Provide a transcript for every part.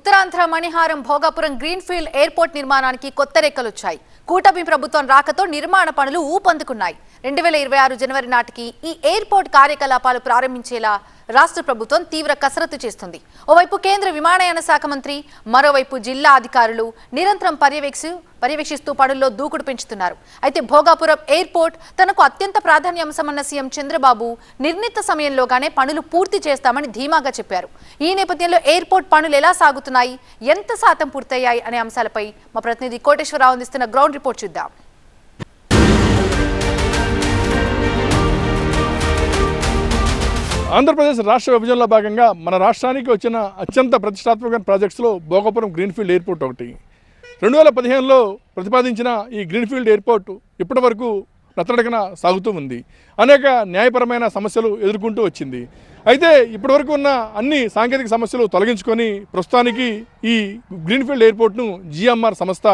ఉత్తరాంధ్ర మణిహారం Bhogapuram greenfield airport నిర్మాణానికి కొత్త రెక్కలొచ్చాయి కూటమి ప్రభుత్వం రాకతో నిర్మాణ పనులు ఊపందుకున్నాయి. రెండు వేల ఇరవై ఆరు జనవరి నాటికి ఈ ఎయిర్పోర్ట్ కార్యకలాపాలు ప్రారంభించేలా రాష్ట్ర ప్రభుత్వం తీవ్ర కసరత్తు చేస్తుంది. ఓవైపు కేంద్ర విమానయాన శాఖ మంత్రి మరోవైపు జిల్లా అధికారులు నిరంతరం పర్యవేక్షి పర్యవేక్షిస్తూ పనుల్లో దూకుడు పెంచుతున్నారు. అయితే భోగాపురం ఎయిర్పోర్ట్ తనకు అత్యంత ప్రాధాన్యాంశమన్న సీఎం చంద్రబాబు నిర్ణీత సమయంలోగానే పనులు పూర్తి చేస్తామని ధీమాగా చెప్పారు. ఈ నేపథ్యంలో ఎయిర్పోర్ట్ పనులు ఎలా సాగుతున్నాయి ఎంత శాతం పూర్తయ్యాయి అనే అంశాలపై మా ప్రతినిధి కోటేశ్వరరావు అందిస్తున్న గ్రౌండ్ రిపోర్ట్ చూద్దాం. ఆంధ్రప్రదేశ్ రాష్ట్ర విభజనలో భాగంగా మన రాష్ట్రానికి వచ్చిన అత్యంత ప్రతిష్టాత్మక ప్రాజెక్ట్స్లో భోగపురం గ్రీన్ఫీల్డ్ ఎయిర్పోర్ట్ ఒకటి. రెండు వేల పదిహేనులో ప్రతిపాదించిన ఈ గ్రీన్ఫీల్డ్ ఎయిర్పోర్ట్ ఇప్పటి వరకు నత్తడకన సాగుతూ ఉంది. అనేక న్యాయపరమైన సమస్యలు ఎదుర్కొంటూ వచ్చింది. అయితే ఇప్పటివరకు ఉన్న అన్ని సాంకేతిక సమస్యలు తొలగించుకొని ప్రస్తుతానికి ఈ గ్రీన్ఫీల్డ్ ఎయిర్పోర్ట్ను జిఎంఆర్ సంస్థ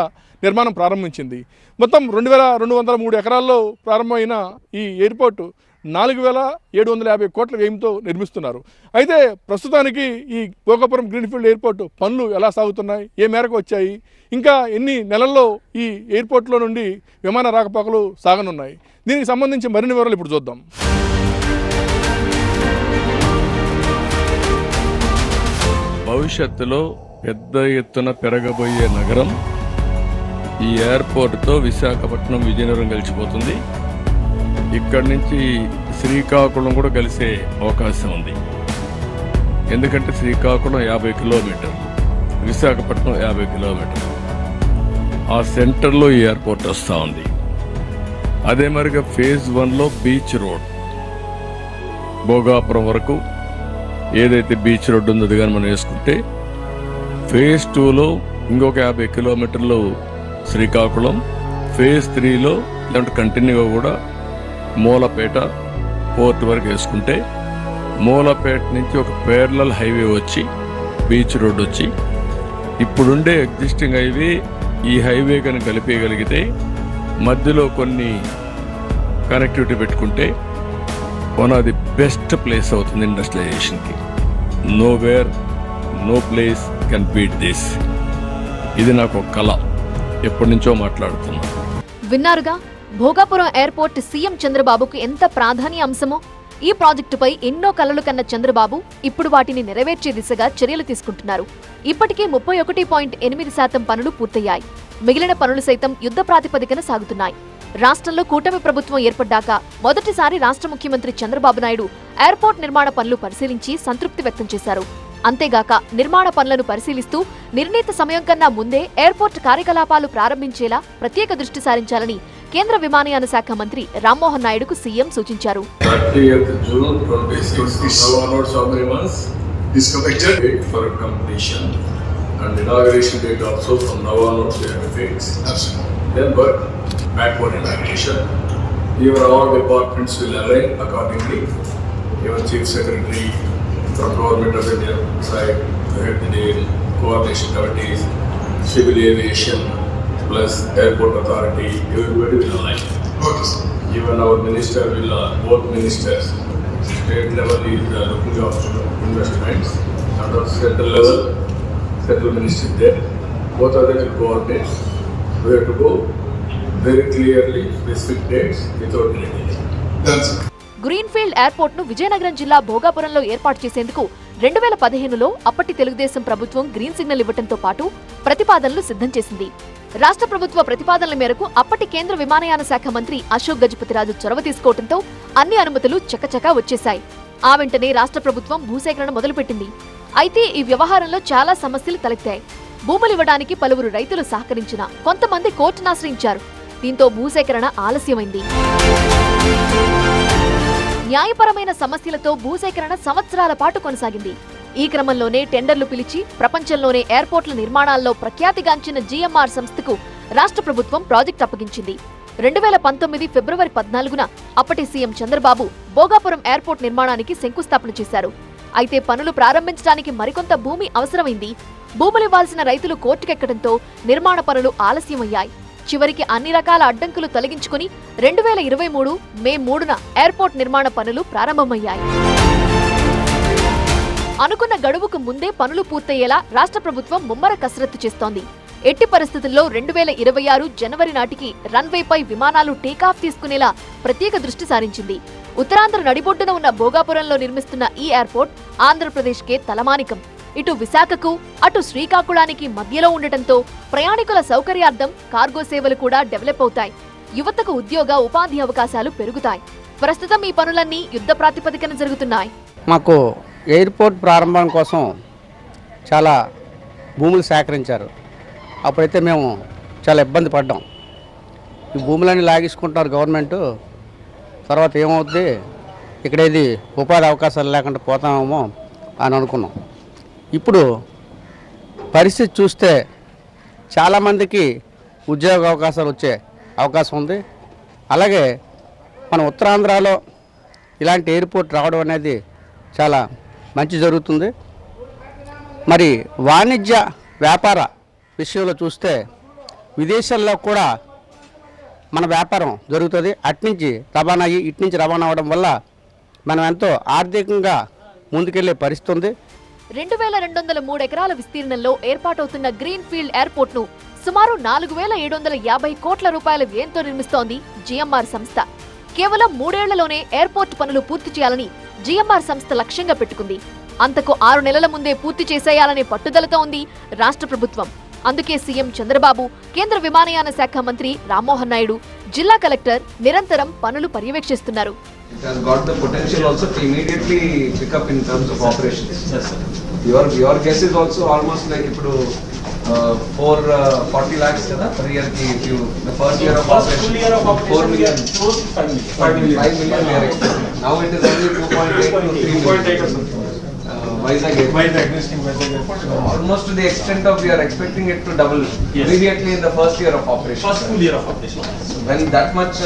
నిర్మాణం ప్రారంభించింది. మొత్తం రెండు వేల రెండు వందల మూడు ఎకరాల్లో ప్రారంభమైన ఈ ఎయిర్పోర్ట్ నాలుగు వేల ఏడు వందల యాభై కోట్ల వ్యయంతో నిర్మిస్తున్నారు. అయితే ప్రస్తుతానికి ఈ గోకాపురం గ్రీన్ఫీల్డ్ ఎయిర్పోర్ట్ పనులు ఎలా సాగుతున్నాయి? ఏ మేరకు వచ్చాయి? ఇంకా ఎన్ని నెలల్లో ఈ ఎయిర్పోర్ట్లో నుండి విమాన రాకపోకలు సాగనున్నాయి? దీనికి సంబంధించి మరిన్ని వివరాలు ఇప్పుడు చూద్దాం. భవిష్యత్తులో పెద్ద ఎత్తున పెరగబోయే నగరం ఈ ఎయిర్పోర్ట్తో విశాఖపట్నం విజయనగరం కలిసిపోతుంది. ఇక్కడి నుంచి శ్రీకాకుళం కూడా కలిసే అవకాశం ఉంది. ఎందుకంటే శ్రీకాకుళం యాభై కిలోమీటర్ విశాఖపట్నం యాభై కిలోమీటర్. ఆ సెంటర్లో ఈ ఎయిర్పోర్ట్ వస్తూ ఉంది. అదే మరిగా ఫేజ్ వన్లో బీచ్ రోడ్. భోగాపురం వరకు ఏదైతే బీచ్ రోడ్డు ఉందో అది కానీ మనం వేసుకుంటే ఫేజ్ టూలో ఇంకొక యాభై కిలోమీటర్లు శ్రీకాకుళం ఫేజ్ త్రీలో లేదంటే కంటిన్యూగా కూడా మూలపేట పోర్ట్ వరకు వేసుకుంటే మూలపేట నుంచి ఒక పేర్లల్ హైవే వచ్చి బీచ్ రోడ్ వచ్చి ఇప్పుడుండే ఎగ్జిస్టింగ్ హైవే ఈ హైవే కనుక కలిపేయగలిగితే మధ్యలో కొన్ని కనెక్టివిటీ పెట్టుకుంటే one of the best place అవుతుంది ఇండస్ట్రియలైజేషన్కి nowhere no place can beat this ఇది నాకు ఒక కళ. ఎప్పటి నుంచో మాట్లాడుతున్నా. విన్నారుగా? భోగాపురం ఎయిర్పోర్ట్ సీఎం చంద్రబాబుకు ఎంత ప్రాధాన్య అంశమో? ఈ ప్రాజెక్టుపై ఎన్నో కలలు కన్న చంద్రబాబు ఇప్పుడు వాటిని నెరవేర్చే దిశగా చర్యలు తీసుకుంటున్నారు. ఇప్పటికే ముప్పై ఒకటి పాయింట్ ఎనిమిది శాతం పనులు పూర్తయ్యాయి. మిగిలిన పనులు సైతం యుద్ధ ప్రాతిపదికన సాగుతున్నాయి. రాష్ట్రంలో కూటమి ప్రభుత్వం ఏర్పడ్డాక మొదటిసారి రాష్ట్ర ముఖ్యమంత్రి చంద్రబాబు నాయుడు ఎయిర్పోర్ట్ నిర్మాణ పనులు పరిశీలించి సంతృప్తి వ్యక్తం చేశారు. అంతేగాక నిర్మాణ పనులను పరిశీలిస్తూ నిర్ణీత సమయం కన్నా ముందే ఎయిర్పోర్ట్ కార్యకలాపాలు ప్రారంభించేలా ప్రత్యేక దృష్టి సారించాలని కేంద్ర విమానయాన శాఖ మంత్రి రామ్మోహన్ నాయుడుకు సీఎం సూచించారు. Even our departments will arrange accordingly. Even Chief Secretary from government of India side to head the deal coordination committees civil aviation plus airport authority everybody will align Okay, even our minister will, uh, both ministers, state level is uh, looking after investments, and at central level, central minister there. Both of them will coordinate where to go, very clearly, specific dates without delay. Done, sir. Greenfield ఎయిర్పోర్ట్ను Vizianagaram జిల్లా భోగాపురంలో ఏర్పాటు చేసేందుకు రెండు వేల పదిహేనులో అప్పటి తెలుగుదేశం ప్రభుత్వం green signal ఇవ్వడంతో పాటు ప్రతిపాదనలు సిద్ధం చేసింది. రాష్ట్ర ప్రభుత్వ ప్రతిపాదనల మేరకు అప్పటి కేంద్ర విమానయాన శాఖ మంత్రి అశోక్ గజపతిరాజు చొరవ తీసుకోవడంతో అన్ని అనుమతులు చకచకా వచ్చేశాయి. ఆ వెంటనే రాష్ట్ర ప్రభుత్వం భూసేకరణ మొదలుపెట్టింది. అయితే ఈ వ్యవహారంలో చాలా సమస్యలు తలెత్తాయి. భూములివ్వడానికి పలువురు రైతులు సహకరించిన కొంతమంది కోర్టును ఆశ్రయించారు. దీంతో భూసేకరణ ఆలస్యమైంది. న్యాయపరమైన సమస్యలతో భూసేకరణ సంవత్సరాల పాటు కొనసాగింది. ఈ క్రమంలోనే టెండర్లు పిలిచి ప్రపంచంలోనే ఎయిర్పోర్ట్ల నిర్మాణాల్లో ప్రఖ్యాతిగాంచిన జీఎంఆర్ సంస్థకు రాష్ట్ర ప్రభుత్వం ప్రాజెక్ట్ అప్పగించింది. రెండు వేల పంతొమ్మిది ఫిబ్రవరి పద్నాలుగున అప్పటి సీఎం చంద్రబాబు భోగాపురం ఎయిర్పోర్ట్ నిర్మాణానికి శంకుస్థాపన చేశారు. అయితే పనులు ప్రారంభించడానికి మరికొంత భూమి అవసరమైంది. భూములివ్వాల్సిన రైతులు కోర్టుకెక్కడంతో నిర్మాణ పనులు ఆలస్యమయ్యాయి. చివరికి అన్ని రకాల అడ్డంకులు తొలగించుకుని రెండు వేల ఇరవై మూడు మే మూడున ఎయిర్పోర్ట్ నిర్మాణ పనులు ప్రారంభమయ్యాయి. అనుకున్న గడువుకు ముందే పనులు పూర్తయ్యేలా రాష్ట్ర ప్రభుత్వం ముమ్మర కసరత్తు చేస్తోంది. ఎట్టి పరిస్థితుల్లో రెండు వేల ఇరవై ఆరు జనవరి నాటికి రన్వేపై విమానాలు టేకాఫ్ తీసుకునేలా ప్రత్యేక దృష్టి సారించింది. ఉత్తరాంధ్ర నడిబొడ్డున ఉన్న భోగాపురంలో నిర్మిస్తున్న ఈ ఎయిర్పోర్ట్ ఆంధ్రప్రదేశ్కే తలమానికం. ఇటు విశాఖకు అటు శ్రీకాకుళానికి మధ్యలో ఉండటంతో ప్రయాణికుల సౌకర్యార్థం కార్గో సేవలు కూడా డెవలప్ అవుతాయి. యువతకు ఉద్యోగ ఉపాధి అవకాశాలు పెరుగుతాయి. ప్రస్తుతం ఈ పనులన్నీ యుద్ధ ప్రాతిపదికన జరుగుతున్నాయి. మాకు ఎయిర్పోర్ట్ ప్రారంభం కోసం చాలా భూములు సేకరించారు. అప్పుడైతే మేము చాలా ఇబ్బంది పడ్డాం. ఈ భూములన్నీ లాగేసుకుంటున్నారు గవర్నమెంట్. తర్వాత ఏమవుద్ది? ఇక్కడ ఇది ఉపాధి అవకాశాలు లేకుండా పోతామేమో అని అనుకున్నాం. ఇప్పుడు పరిస్థితి చూస్తే చాలామందికి ఉద్యోగ అవకాశాలు వచ్చే అవకాశం ఉంది. అలాగే మన ఉత్తరాంధ్రలో ఇలాంటి ఎయిర్పోర్ట్ రావడం అనేది చాలా మంచి జరుగుతుంది. మరి వాణిజ్య వ్యాపార విషయంలో చూస్తే విదేశాల్లో కూడా మన వ్యాపారం జరుగుతుంది. అట్నుంచి రవాణా అయ్యి ఇటు నుంచి రవాణా అవ్వడం వల్ల మనం ఎంతో ఆర్థికంగా ముందుకెళ్ళే పరిస్థితి ఉంది. రెండు వేల రెండు వందల మూడు ఎకరాల విస్తీర్ణంలో ఏర్పాటవుతున్న గ్రీన్ ఫీల్డ్ ఎయిర్పోర్ట్ను సుమారు నాలుగు వేల ఏడు వందల యాభై కోట్ల రూపాయల వ్యయంతో నిర్మిస్తోంది జిఎంఆర్ సంస్థ. కేవలం మూడేళ్ళలోనే ఎయిర్పోర్ట్ పనులు పూర్తి చేయాలని జిఎంఆర్ సంస్థ లక్ష్యంగా పెట్టుకుంది. అంతకు ఆరు నెలల ముందే పూర్తి చేసేయాలనే పట్టుదలతో ఉంది రాష్ట్ర ప్రభుత్వం. అందుకే సీఎం చంద్రబాబు కేంద్ర విమానయాన శాఖ మంత్రి రామ్మోహన్ నాయుడు జిల్లా కలెక్టర్ నిరంతరం పనులు పర్యవేక్షిస్తున్నారు. It has got the potential also to immediately pick up in terms of operations. Yes, sir. Your, your guess is also almost like if you uh, four, uh, 40 lakhs kada per year if you the first year of first operation, year of operation 4 million. close to 5 million. 5 million, 5 million we are expecting. Now it is only 2.8 to 3 million. 2.8 or something. Vizag almost the extent of you're expecting it to double immediately in the first year of operation first year of operation when that much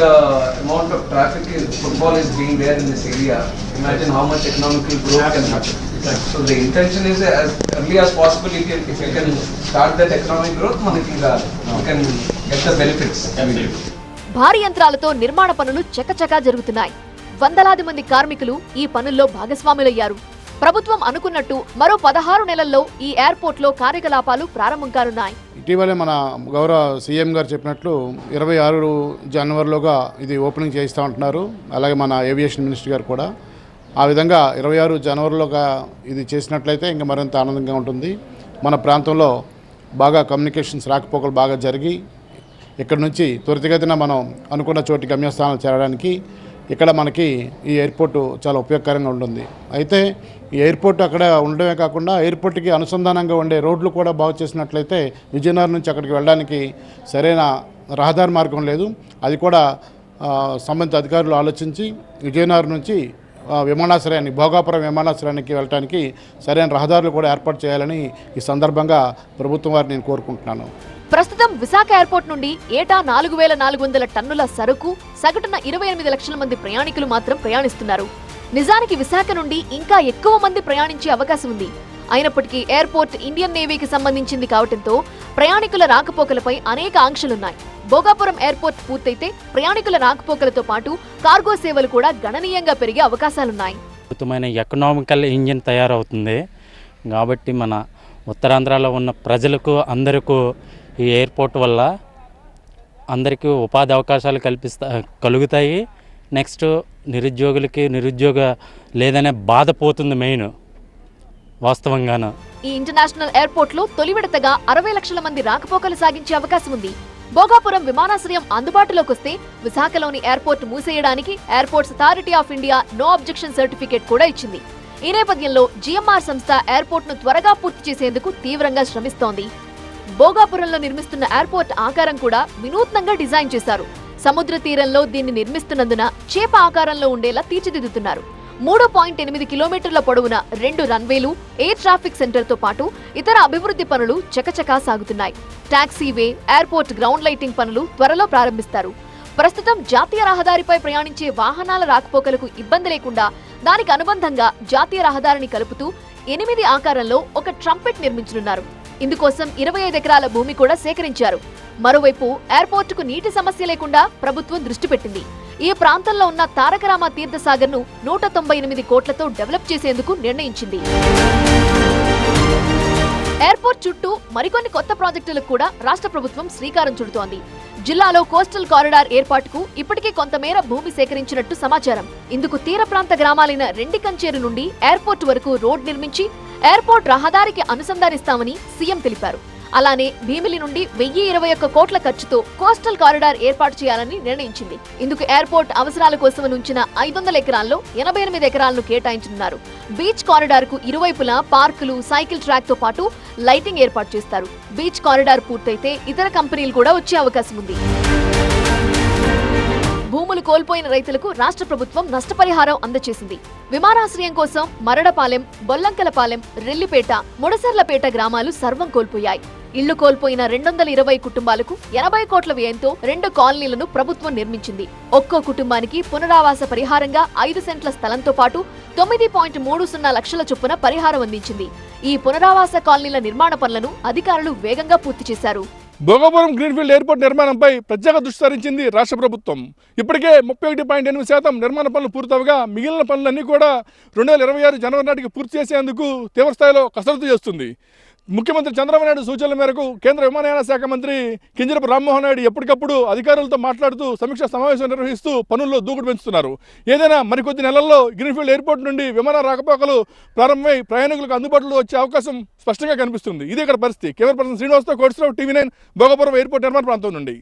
amount of traffic is football is being there in this area imagine how much economical growth can happen so the intention is as early as possible if you can start that economic growth మనకి ఇంకా can get the benefits భారీ యంత్రాలతో నిర్మాణ పనులు చకచకా జరుగుతున్నాయి. వందలాది మంది కార్మికులు ఈ పనుల్లో భాగస్వాములయ్యారు. ప్రభుత్వం అనుకున్నట్టు మరో పదహారు నెలల్లో ఈ ఎయిర్పోర్ట్లో కార్యకలాపాలు ప్రారంభం కానున్నాయి ఇటీవలే మన గౌరవ సీఎం గారు చెప్పినట్లు ఇరవై ఆరు జనవరిలోగా ఇది ఓపెనింగ్ చేయిస్తూ ఉంటున్నారు. అలాగే మన ఏవియేషన్ మినిస్టర్ గారు కూడా. ఆ విధంగా ఇరవై ఆరు జనవరిలోగా ఇది చేసినట్లయితే ఇంకా మరింత ఆనందంగా ఉంటుంది. మన ప్రాంతంలో బాగా కమ్యూనికేషన్స్ రాకపోకలు బాగా జరిగి ఇక్కడ నుంచి త్వరితగతిన మనం అనుకున్న చోటి గమ్యస్థానాలు చేరడానికి ఇక్కడ మనకి ఈ ఎయిర్పోర్ట్ చాలా ఉపయోగకరంగా ఉంటుంది. అయితే ఈ ఎయిర్పోర్ట్ అక్కడ ఉండడమే కాకుండా ఎయిర్పోర్ట్కి అనుసంధానంగా ఉండే రోడ్లు కూడా బాగు చేసినట్లయితే విజయనగరం నుంచి అక్కడికి వెళ్ళడానికి సరైన రహదారి మార్గం లేదు. అది కూడా సంబంధిత అధికారులు ఆలోచించి విజయనగరం నుంచి విమానాశ్రయాన్ని భోగాపురం విమానాశ్రయానికి వెళ్ళడానికి సరైన రహదారులు కూడా ఏర్పాటు చేయాలని ఈ సందర్భంగా ప్రభుత్వం వారిని నేను కోరుకుంటున్నాను. ప్రస్తుతం విశాఖ ఎయిర్పోర్ట్ నుండి ఏటా నాలుగు వేల నాలుగు వందల టన్నుల సరుకు సగటున ఇరవై ఎనిమిది లక్షల మంది ప్రయాణికులు మాత్రం ప్రయాణిస్తున్నారు. నిజానికి విశాఖ నుండి ఇంకా ఎక్కువ మంది ప్రయాణించే అవకాశం ఉంది. అయినప్పటికీ ఎయిర్పోర్ట్ ఇండియన్ నేవీకి సంబంధించింది కావడంతో ప్రయాణికుల రాకపోకలపై అనేక ఆంక్షలున్నాయి. భోగాపురం ఎయిర్పోర్ట్ పూర్తయితే ప్రయాణికుల రాకపోకలతో పాటు కార్గో సేవలు కూడా గణనీయంగా పెరిగే అవకాశాలున్నాయి. అద్భుతమైన ఎకనామికల్ ఇంజిన్ తయారవుతుంది. కాబట్టి మన ఉత్తరాంధ్రలో ఉన్న ప్రజలకు అందరికీ ఈ ఎయిర్పోర్ట్ వల్ల అందరికీ ఉపాధి అవకాశాలు కల్పిస్తా కలుగుతాయి. నెక్స్ట్ నిరుద్యోగులకి నిరుద్యోగ లేదనే బాధ పోతుంది మెయిన్ వాస్తవంగాను. ఈ ఇంటర్నేషనల్ ఎయిర్పోర్ట్లో తొలి విడతగా అరవై లక్షల మంది రాకపోకలు సాగించే అవకాశం ఉంది. భోగాపురం విమానాశ్రయం అందుబాటులోకి వస్తే విశాఖలోని airport మూసేయడానికి airports authority of India no objection certificate కూడా ఇచ్చింది. ఈ నేపథ్యంలో జిఎంఆర్ సంస్థ ఎయిర్పోర్ట్ను త్వరగా పూర్తి చేసేందుకు తీవ్రంగా శ్రమిస్తోంది. భోగాపురంలో నిర్మిస్తున్న ఎయిర్పోర్ట్ ఆకారం కూడా వినూత్నంగా డిజైన్ చేశారు. సముద్ర తీరంలో దీన్ని నిర్మిస్తున్నందున చేప ఆకారంలో ఉండేలా తీర్చిదిద్దుతున్నారు. మూడు పాయింట్ ఎనిమిది కిలోమీటర్ల పొడవున రెండు రన్వేలు ఎయిర్ ట్రాఫిక్ సెంటర్తో పాటు ఇతర అభివృద్ధి పనులు చకచకా సాగుతున్నాయి. టాక్సీవే ఎయిర్పోర్ట్ గ్రౌండ్ లైటింగ్ పనులు త్వరలో ప్రారంభిస్తారు. ప్రస్తుతం జాతీయ రహదారిపై ప్రయాణించే వాహనాల రాకపోకలకు ఇబ్బంది లేకుండా దానికి అనుబంధంగా జాతీయ రహదారిని కలుపుతూ ఎనిమిది ఆకారంలో ఒక ట్రంపెట్ నిర్మించనున్నారు. ఇందుకోసం ఇరవై ఐదు ఎకరాల భూమి కూడా సేకరించారు. మరోవైపు ఎయిర్పోర్టుకు నీటి సమస్య లేకుండా ప్రభుత్వం దృష్టి పెట్టింది. ఈ ప్రాంతంలో ఉన్న తారకరామ తీర్థసాగర్ను నూట తొంభై ఎనిమిది కోట్లతో డెవలప్ చేసేందుకు నిర్ణయించింది. ఎయిర్పోర్ట్ చుట్టూ మరికొన్ని కొత్త ప్రాజెక్టులకు కూడా రాష్ట్ర ప్రభుత్వం శ్రీకారం చుడుతోంది. జిల్లాలో కోస్టల్ కారిడార్ ఏర్పాటుకు ఇప్పటికే కొంతమేర భూమి సేకరించినట్టు సమాచారం. ఇందుకు తీర ప్రాంత గ్రామాలైన రెండికంచేరు నుండి ఎయిర్పోర్ట్ వరకు రోడ్ నిర్మించి ఎయిర్పోర్ట్ రహదారికి అనుసంధానిస్తామని సీఎం తెలిపారు. అలానే భీమిలి నుండి వెయ్యి ఇరవై ఒక్క కోట్ల ఖర్చుతో కోస్టల్ కారిడార్ ఏర్పాటు చేయాలని నిర్ణయించింది. ఇందుకు ఎయిర్పోర్ట్ అవసరాల కోసం ఉంచిన ఐదు వందల ఎకరాల్లో ఎనభై ఎనిమిది ఎకరాలను కేటాయించనున్నారు. బీచ్ కారిడార్కు ఇరువైపులా పార్కులు సైకిల్ ట్రాక్తో పాటు లైటింగ్ ఏర్పాటు చేస్తారు. బీచ్ కారిడార్ పూర్తయితే ఇతర కంపెనీలు కూడా వచ్చే అవకాశం ఉంది భూములు కోల్పోయిన రైతులకు రాష్ట్ర ప్రభుత్వం నష్టపరిహారం అందజేసింది విమానాశ్రయం కోసం మరడపాలెం బొల్లంకలపాలెం రెల్లిపేట ముడసర్లపేట గ్రామాలు సర్వం కోల్పోయాయి. ఇళ్ళు కోల్పోయిన రెండు వందల ఇరవై కుటుంబాలకు ఎనభై కోట్ల వ్యయంతో రెండు కాలనీలను ప్రభుత్వం నిర్మించింది. ఒక్కో కుటుంబానికి పునరావాస పరిహారంగా ఐదు సెంట్ల స్థలంతో పాటు తొమ్మిది పాయింట్ మూడు సున్నా లక్షల చొప్పున పరిహారం అందించింది. ఈ పునరావాస కాలనీల నిర్మాణ పనులను అధికారులు వేగంగా పూర్తి చేశారు. భోగపురం గ్రీన్ఫీల్డ్ ఎయిర్పోర్ట్ నిర్మాణంపై ప్రత్యేక దృష్టి సారించింది రాష్ట్ర ప్రభుత్వం. ఇప్పటికే ముప్పై ఒకటి పాయింట్ ఎనిమిది శాతం నిర్మాణ పనులు పూర్తవగా మిగిలిన పనులన్నీ కూడా రెండు వేల ఇరవై ఆరు జనవరి నాటికి పూర్తి చేసేందుకు తీవ్రస్థాయిలో కసరత్తు చేస్తుంది. ముఖ్యమంత్రి చంద్రబాబు నాయుడు సూచనల మేరకు కేంద్ర విమానయాన శాఖ మంత్రి కింజరపు రామ్మోహన్ నాయుడు ఎప్పటికప్పుడు అధికారులతో మాట్లాడుతూ సమీక్ష సమావేశం నిర్వహిస్తూ పనుల్లో దూకుడు పెంచుతున్నారు. ఏదైనా మరికొద్ది నెలల్లో గ్రీన్ఫీల్డ్ ఎయిర్పోర్ట్ నుండి విమాన రాకపోకలు ప్రారంభమై ప్రయాణికులకు అందుబాటులో వచ్చే అవకాశం స్పష్టంగా కనిపిస్తుంది. ఇది ఇక్కడ పరిస్థితి. కెమెరా పర్సన్ శ్రీనివాస్తో కోటిశ్రావు టీవీ నైన్ భోగపురం ఎయిర్పోర్ట్ నిర్మాణ ప్రాంతం నుండి.